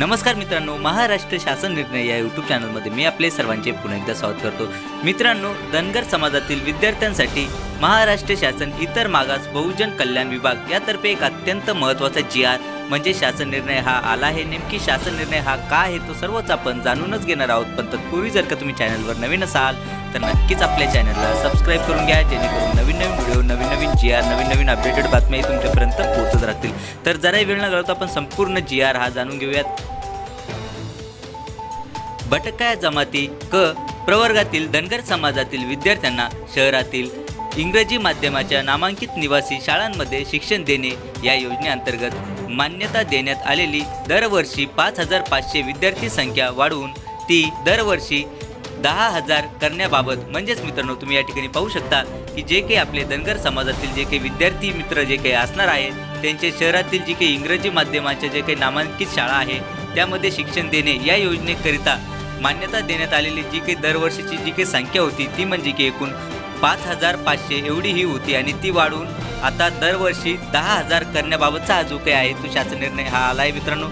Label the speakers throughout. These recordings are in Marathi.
Speaker 1: नमस्कार मित्रांनो महाराष्ट्र शासन निर्णय या यूट्यूब चॅनलमध्ये मी आपले सर्वांचे पुन्हा एकदा स्वागत करतो. मित्रांनो धनगर समाजातील विद्यार्थ्यांसाठी महाराष्ट्र शासन इतर मागास बहुजन कल्याण विभाग यातर्फे एक अत्यंत महत्त्वाचा जी आर म्हणजे शासन निर्णय हा आला आहे. नेमकी शासन निर्णय हा का आहे तो सर्वच आपण जाणूनच घेणार आहोत. पण तत्पूर्वी जर का तुम्ही चॅनलवर नवीन असाल तर नक्कीच आपल्या चॅनलला सबस्क्राईब करून घ्या जेणेकरून नवीन नवीन व्हिडिओ नवीन नवीन जी आर नवीन नवीन अपडेटेड बातम्याही तुमच्यापर्यंत पोहोचत राहतील. तर जराही वेळ न घालवता आपण संपूर्ण जी आर हा जाणून घेऊयात. भटक्या जमाती क प्रवर्गातील धनगर समाजातील विद्यार्थ्यांना शहरातील इंग्रजी माध्यमाच्या नामांकित निवासी शाळांमध्ये शिक्षण देणे या योजनेअंतर्गत मान्यता देण्यात आलेली दरवर्षी पाच हजार पाचशे विद्यार्थी संख्या वाढवून ती दरवर्षी दहा हजार करण्याबाबत म्हणजेच मित्रांनो तुम्ही या ठिकाणी पाहू शकता की जे काही आपले धनगर समाजातील जे काही विद्यार्थी मित्र जे काही असणार आहेत त्यांचे शहरातील जी काही इंग्रजी माध्यमाच्या जे काही नामांकित शाळा आहे त्यामध्ये शिक्षण देणे या योजनेकरिता मान्यता देण्यात आलेली जी काही दरवर्षीची जी काही संख्या होती ती म्हणजे की एकूण पाच हजार पाचशे एवढी ही होती आणि ती वाढून आता दरवर्षी दहा हजार करण्याबाबतचा जो काही आहे तो शासन निर्णय हा आला आहे मित्रांनो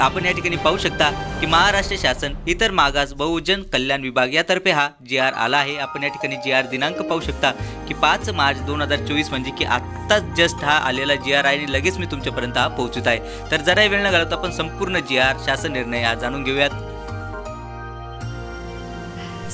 Speaker 1: आपण या ठिकाणी पाहू शकता की महाराष्ट्र शासन इतर मागास बहुजन कल्याण विभाग यातर्फे हा जी आर आला आहे. आपण या ठिकाणी जी आर दिनांक पाहू शकता की पाच मार्च दोन हजार चोवीस म्हणजे की आत्ताच जस्ट हा आलेला जी आर आहे आणि लगेच मी तुमच्यापर्यंत हा पोहोचत आहे. तर जरा वेळ न घालवता आपण संपूर्ण जी आर शासन निर्णय हा जाणून घेऊयात.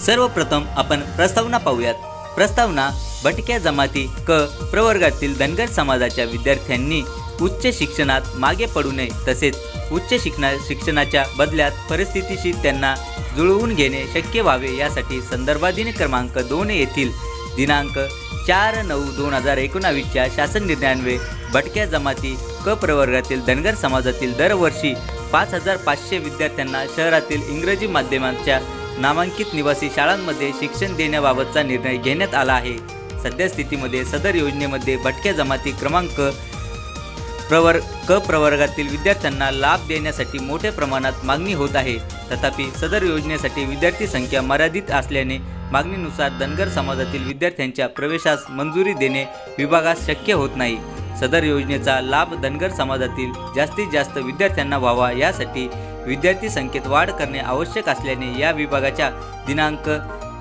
Speaker 1: सर्वप्रथम आपण प्रस्तावना पाहूयात. प्रस्तावना भटक्या जमाती क प्रवर्गातील धनगर समाजाच्या विद्यार्थ्यांनी उच्च शिक्षणात मागे पडू नये तसेच उच्च शिक्षणा शिक्षणाच्या बदल्यात परिस्थितीशी त्यांना जुळवून घेणे शक्य व्हावे यासाठी संदर्भाधीन क्रमांक दोन येथील दिनांक चार नऊ दोन हजार एकोणावीसच्या शासन निर्णयान्वये भटक्या जमाती क प्रवर्गातील धनगर समाजातील दरवर्षी पाच हजार पाचशे विद्यार्थ्यांना शहरातील इंग्रजी माध्यमांच्या नामांकित निवासी शाळांमध्ये शिक्षण देण्याबाबतचा निर्णय घेण्यात आला आहे. सध्या स्थितीमध्ये सदर योजनेमध्ये भटक्या जमाती क्रमांक प्रवर क प्रवर्गातील विद्यार्थ्यांना लाभ देण्यासाठी मोठ्या प्रमाणात मागणी होत आहे. तथापि सदर योजनेसाठी विद्यार्थी संख्या मर्यादित असल्याने मागणीनुसार धनगर समाजातील विद्यार्थ्यांच्या प्रवेशास मंजुरी देणे विभागास शक्य होत नाही. सदर योजनेचा लाभ धनगर समाजातील जास्तीत जास्त विद्यार्थ्यांना व्हावा यासाठी विद्यार्थी संख्येत वाढ करणे आवश्यक असल्याने या विभागाच्या दिनांक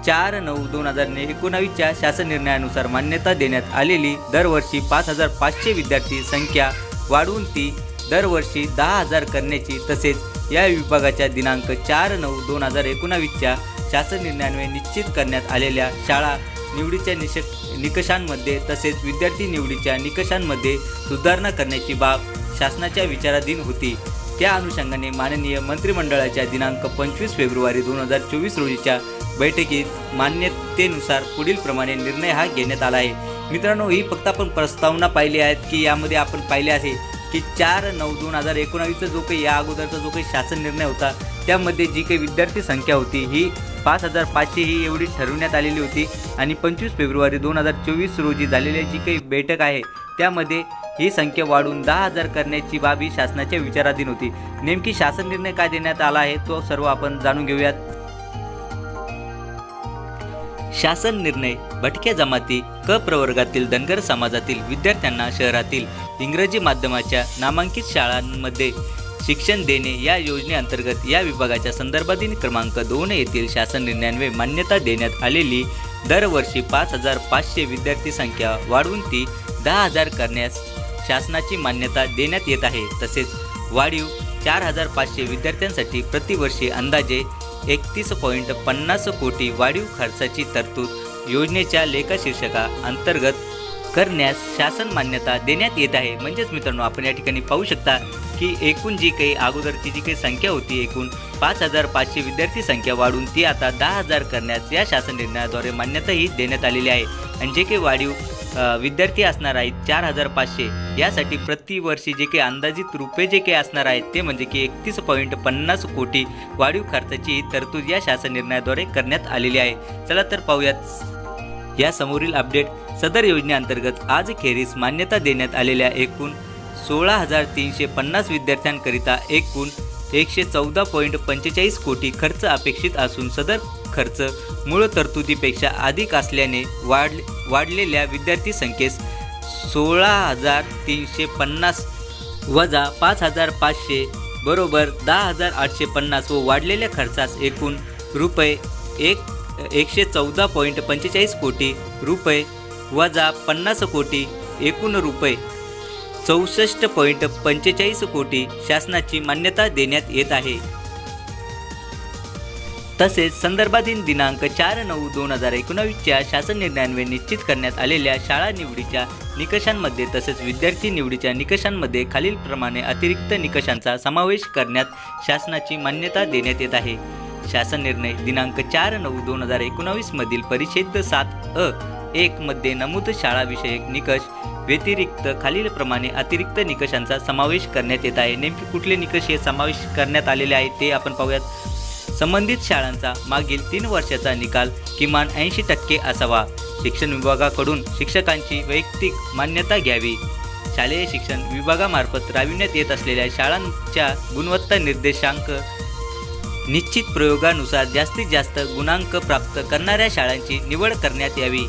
Speaker 1: चार नऊ दोन हजार एकोणावीसच्या शासन निर्णयानुसार मान्यता देण्यात आलेली दरवर्षी पाच हजार पाचशे विद्यार्थी संख्या वाढवून ती दरवर्षी दहा हजार करण्याची तसेच या विभागाच्या दिनांक चार नऊ दोन हजार एकोणावीसच्या शासन निर्णयान्वये निश्चित करण्यात आलेल्या शाळा निवडीच्या निश निकषांमध्ये तसेच विद्यार्थी निवडीच्या निकषांमध्ये सुधारणा करण्याची बाब शासनाच्या विचाराधीन होती. त्या अनुषंगाने माननीय मंत्रिमंडळाच्या दिनांक पंचवीस फेब्रुवारी दोन हजार चोवीस रोजीच्या बैठकीत मान्यतेनुसार पुढील प्रमाणे निर्णय हा घेण्यात आला आहे. मित्रांनो ही फक्त आपण प्रस्तावना पाहिली आहेत की यामध्ये आपण पाहिले आहे की चार नऊ दोन हजार एकोणावीसचा जो काही या अगोदरचा जो काही शासन निर्णय होता त्यामध्ये जी काही विद्यार्थी संख्या होती ही पाच हजार पाचशे ही एवढी ठरवण्यात आलेली होती. आणि पंचवीस फेब्रुवारी दोन हजार चोवीस रोजी झालेली जी काही बैठक आहे त्यामध्ये ही संख्या वाढून दहा हजार करण्याची बाब ही शासनाच्या विचाराधीन होती. नेमकी शासन निर्णय काय देण्यात आला आहे तो सर्व आपण जाणून घेऊयात. शासन निर्णय भटक्या जमाती क प्रवर्गातील धनगर समाजातील विद्यार्थ्यांना शहरातील इंग्रजी माध्यमाच्या नामांकित शाळांमध्ये शिक्षण देणे या योजनेअंतर्गत या विभागाच्या संदर्भाधीन क्रमांक दोन येथील शासन निर्णयान्वये मान्यता देण्यात आलेली दरवर्षी पाच हजार पाचशे विद्यार्थी संख्या वाढवून ती दहा हजार करण्यास शासनाची मान्यता देण्यात येत आहे. तसेच वाढीव चार हजार पाचशे विद्यार्थ्यांसाठी प्रतिवर्षी अंदाजे एकतीस पॉईंट पन्नास कोटी वाढीव खर्चाची तरतूद योजनेच्या लेखाशीर्षका अंतर्गत करण्यास शासन मान्यता देण्यात येत आहे. म्हणजेच मित्रांनो आपण या ठिकाणी पाहू शकता की एकूण जी काही अगोदरची जी काही संख्या होती एकूण पाच हजार पाचशे विद्यार्थी संख्या वाढून ती आता दहा हजार करण्यास या शासन निर्णयाद्वारे मान्यताही देण्यात आलेली आहे. आणि जे काही वाढीव विद्यार्थी असणार आहेत चार हजार पाचशे यासाठी प्रतिवर्षी जे काही अंदाजित रुपये जे काही असणार आहेत ते म्हणजे की एकतीस पॉईंट पन्नास कोटी वाढीव खर्चाची तरतूद या शासन निर्णयाद्वारे करण्यात आलेली आहे. चला तर पाहूयात. या समोरील अपडेट. सदर योजनेअंतर्गत आज खेरीस मान्यता देण्यात आलेल्या एकूण सोळा हजार तीनशे पन्नास विद्यार्थ्यांकरिता एकूण एकशे चौदा पॉईंट पंचेचाळीस कोटी खर्च अपेक्षित असून सदर खर्च मूळ तरतुदीपेक्षा अधिक असल्याने वाढ वाढलेल्या विद्यार्थी संख्येस सोळा हजार तीनशे पन्नास वजा पाच हजार पाचशे बरोबर दहा हजार आठशे पन्नास व वाढलेल्या खर्चास एकूण रुपये एक एकशे चौदा पॉईंट पंचेचाळीस कोटी रुपये वजा पन्नास कोटी एकूण रुपये चौसष्ट पॉईंट पंचेचाळीस कोटी शासनाची मान्यता देण्यात येत आहे. तसेच संदर्भाधीन दिनांक चार नऊ दोन हजार एकोणावीसच्या शासन निर्णयान्वये निश्चित करण्यात आलेल्या शाळा निवडीच्या निकषांमध्ये तसेच विद्यार्थी निवडीच्या निकषांमध्ये खालीलप्रमाणे अतिरिक्त निकषांचा समावेश करण्यात शासनाची मान्यता देण्यात येत आहे. शासन निर्णय दिनांक चार नऊ दोन हजार एकोणावीसमधील परिच्छेद सात अ एकमध्ये नमूद शाळाविषयक निकष व्यतिरिक्त खालीलप्रमाणे अतिरिक्त निकषांचा समावेश करण्यात येत आहे. नेमके कुठले निकष हे समावेश करण्यात आलेले आहेत ते आपण पाहूयात. संबंधित शाळांचा मागील तीन वर्षाचा निकाल किमान ऐंशी टक्के असावा. शिक्षण विभागाकडून शिक्षकांची वैयक्तिक मान्यता घ्यावी. शालेय शिक्षण विभागामार्फत राबविण्यात येत असलेल्या शाळांच्या गुणवत्ता निर्देशांक निश्चित प्रयोगानुसार जास्तीत जास्त गुणांक प्राप्त करणाऱ्या शाळांची निवड करण्यात यावी.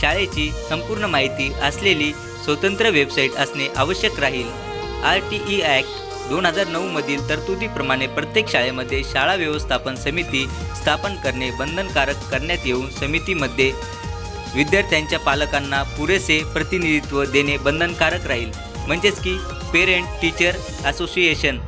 Speaker 1: शाळेची संपूर्ण माहिती असलेली स्वतंत्र वेबसाईट असणे आवश्यक राहील. आर टी ई ॲक्ट दोन हजार नऊमधील तरतुदीप्रमाणे प्रत्येक शाळेमध्ये शाळा व्यवस्थापन समिती स्थापन करणे बंधनकारक करण्यात येऊन समितीमध्ये विद्यार्थ्यांच्या पालकांना पुरेसे प्रतिनिधित्व देणे बंधनकारक राहील. म्हणजेच की पेरेंट टीचर असोसिएशन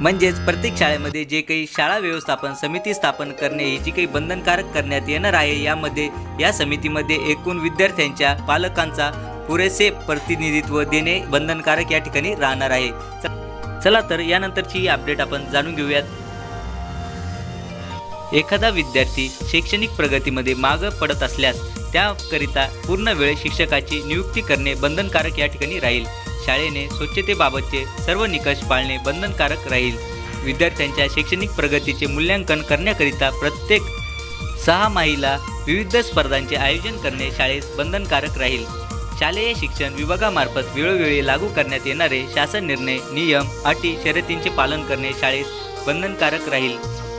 Speaker 1: म्हणजेच प्रत्येक शाळेमध्ये जे काही शाळा व्यवस्थापन समिती स्थापन करणे ही जी काही बंधनकारक करण्यात येणार आहे यामध्ये या समितीमध्ये एकूण विद्यार्थ्यांच्या पालकांचा पुरेसे प्रतिनिधित्व देणे बंधनकारक या ठिकाणी राहणार आहे. चला तर यानंतरची अपडेट आपण जाणून घेऊयात. एखादा विद्यार्थी शैक्षणिक प्रगतीमध्ये मागं पडत असल्यास त्याकरिता पूर्ण वेळ शिक्षकाची नियुक्ती करणे बंधनकारक या ठिकाणी राहील. शाळेने स्वच्छतेबाबतचे सर्व निकष पाळणे बंधनकारक राहील. विद्यार्थ्यांच्या शैक्षणिक प्रगतीचे मूल्यांकन करण्याकरिता प्रत्येक सहा माहीला विविध स्पर्धांचे आयोजन करणे शाळेस बंधनकारक राहील. शालेय शिक्षण विभागामार्फत वेळोवेळी लागू करण्यात येणारे शासन निर्णय नियम अटी शर्यतींचे पालन करणे शाळेस बंधनकारक राहील.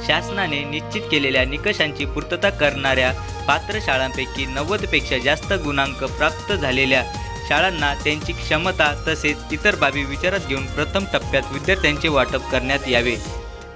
Speaker 1: शासनाने निश्चित केलेल्या निकषांची पूर्तता करणाऱ्या पात्र शाळांपैकी नव्वदपेक्षा जास्त गुणांक प्राप्त झालेल्या शाळांना त्यांची क्षमता तसेच इतर बाबी विचारात घेऊन प्रथम टप्प्यात विद्यार्थ्यांचे वाटप करण्यात यावे.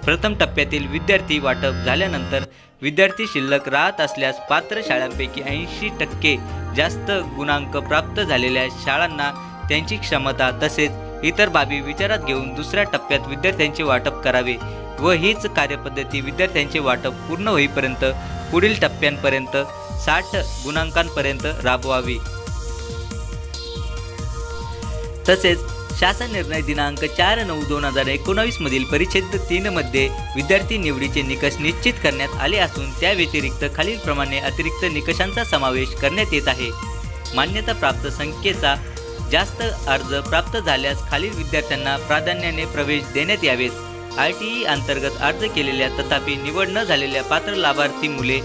Speaker 1: प्रथम टप्प्यातील विद्यार्थी वाटप झाल्यानंतर विद्यार्थी शिल्लक राहत असल्यास पात्र शाळांपैकी ऐंशी टक्के जास्त गुणांक प्राप्त झालेल्या शाळांना त्यांची क्षमता तसेच इतर बाबी विचारात घेऊन दुसऱ्या टप्प्यात विद्यार्थ्यांचे वाटप करावे व हीच कार्यपद्धती विद्यार्थ्यांचे वाटप पूर्ण होईपर्यंत पुढील टप्प्यांपर्यंत साठ गुणांकांपर्यंत राबवावी. तसेच शासन निर्णय दिनांक चार नऊ दोन हजार एकोणावीसमधील परिच्छेद तीनमध्ये विद्यार्थी निवडीचे निकष निश्चित करण्यात आले असून त्या व्यतिरिक्त खालीलप्रमाणे अतिरिक्त निकषांचा समावेश करण्यात येत आहे. मान्यता प्राप्त संख्येचा जास्त अर्ज प्राप्त झाल्यास खालील विद्यार्थ्यांना प्राधान्याने प्रवेश देण्यात यावेत. आय टी ई अंतर्गत अर्ज केलेल्या तथापि निवड न झालेल्या पात्र लाभार्थी मुले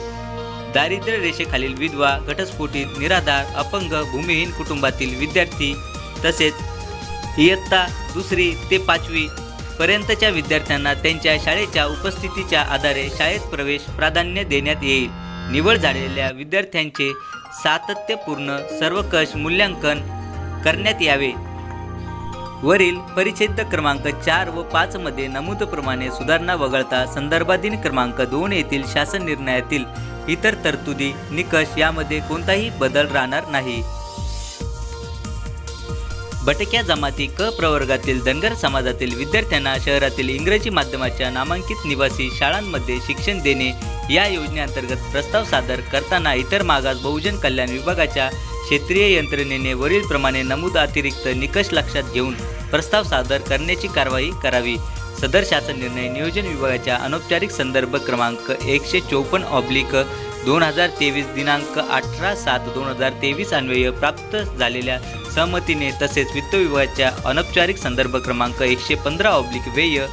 Speaker 1: दारिद्र्य रेषेखालील विधवा घटस्फोटित निराधार अपंग भूमिहीन कुटुंबातील विद्यार्थी तसेच इयत्ता दुसरी ते पाचवी पर्यंतच्या विद्यार्थ्यांना त्यांच्या शाळेच्या उपस्थितीच्या आधारे शाळेत प्रवेश प्राधान्य देण्यात येईल. निवड झालेल्या विद्यार्थ्यांचे सातत्यपूर्ण सर्वकष मूल्यांकन करण्यात यावे. वरील परिच्छेद क्रमांक चार व पाच मध्ये नमूदप्रमाणे सुधारणा वगळता संदर्भाधीन क्रमांक दोन येथील शासन निर्णयातील इतर तरतुदी निकष यामध्ये कोणताही बदल राहणार नाही. बटक्या जमाती क प्रवर्गातील धनगर समाजातील विद्यार्थ्यांना शहरातील इंग्रजी माध्यमाच्या नामांकित निवासी शाळांमध्ये शिक्षण देणे या योजनेअंतर्गत प्रस्ताव सादर करताना इतर मागास बहुजन कल्याण विभागाच्या क्षेत्रीय यंत्रणेने वरीलप्रमाणे नमूद अतिरिक्त निकष लक्षात घेऊन प्रस्ताव सादर करण्याची कारवाई करावी. सदर शासन निर्णय नियोजन विभागाच्या अनौपचारिक संदर्भ क्रमांक एकशे चोपन्न ऑब्लिक दोन हजार तेवीस दिनांक अठरा सात दोन हजार तेवीस अन्वय प्राप्त झालेल्या सहमतीने तसेच वित्त विभागाच्या अनौपचारिक संदर्भ क्रमांक एकशे पंधरा ऑब्लिक व्यय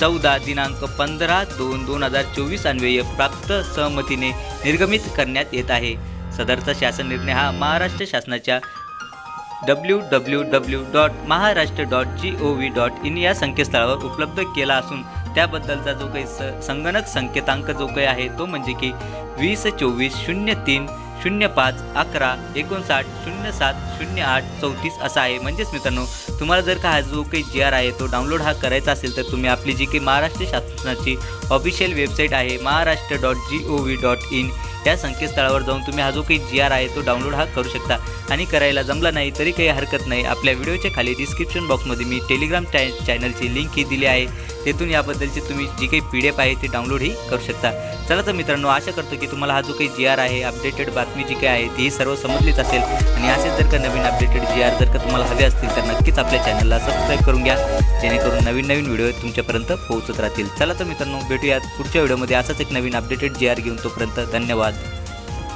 Speaker 1: चौदा दिनांक पंधरा दोन दोन हजार चोवीस अन्वय प्राप्त सहमतीने निर्गमित करण्यात येत आहे. सदरचा शासन निर्णय हा महाराष्ट्र शासनाच्या W W W dot Maharashtra dot G O V dot in या संकेतस्थळावर उपलब्ध केला असून त्याबद्दलचा जो काही स संगणक संकेतांक जो काही आहे तो म्हणजे की वीस चोवीस शून्य तीन शून्य पाच अकरा एकोणसाठ शून्य सात शून्य आठ चौतीस असा आहे. म्हणजेच मित्रांनो तुम्हाला जर का हा जो काही जी आर आहे तो डाउनलोड हा करायचा असेल तर तुम्ही आपली जी काही महाराष्ट्र शासनाची ऑफिशियल वेबसाईट आहे Maharashtra dot G O V dot in त्या संकेतस्थळावर जाऊन तुम्ही हा जो काही जी आर आहे तो डाउनलोड हा करू शकता. आणि करायला जमला नाही तरी काही हरकत नाही. आपल्या व्हिडिओच्या खाली डिस्क्रिप्शन बॉक्समध्ये मी टेलिग्राम चॅ चॅनलची लिंक ही दिली आहे. तेथून याबद्दलची तुम्ही जी काही पी डी एफ आहे ती डाउनलोडही करू शकता. चला तर मित्रांनो आशा करतो की तुम्हाला हा जो काही जी आर आहे अपडेटेड बातमी जी काही आहे ती सर्व समजलीच असेल. आणि असेच जर का नवीन अपडेटेड जी आर जर का तुम्हाला हवे असतील तर नक्कीच आपल्या चॅनलला सबस्क्राईब करून घ्या. जेणेकरून नवीन नवीन व्हिडिओ तुमच्यापर्यंत पोहोचत राहतील. चला तर मित्रांनो भेटूयात पुढच्या व्हिडिओमध्ये. असाच एक नवीन अपडेटेड जी आर घेऊन तोपर्यंत धन्यवाद. धन्यवाद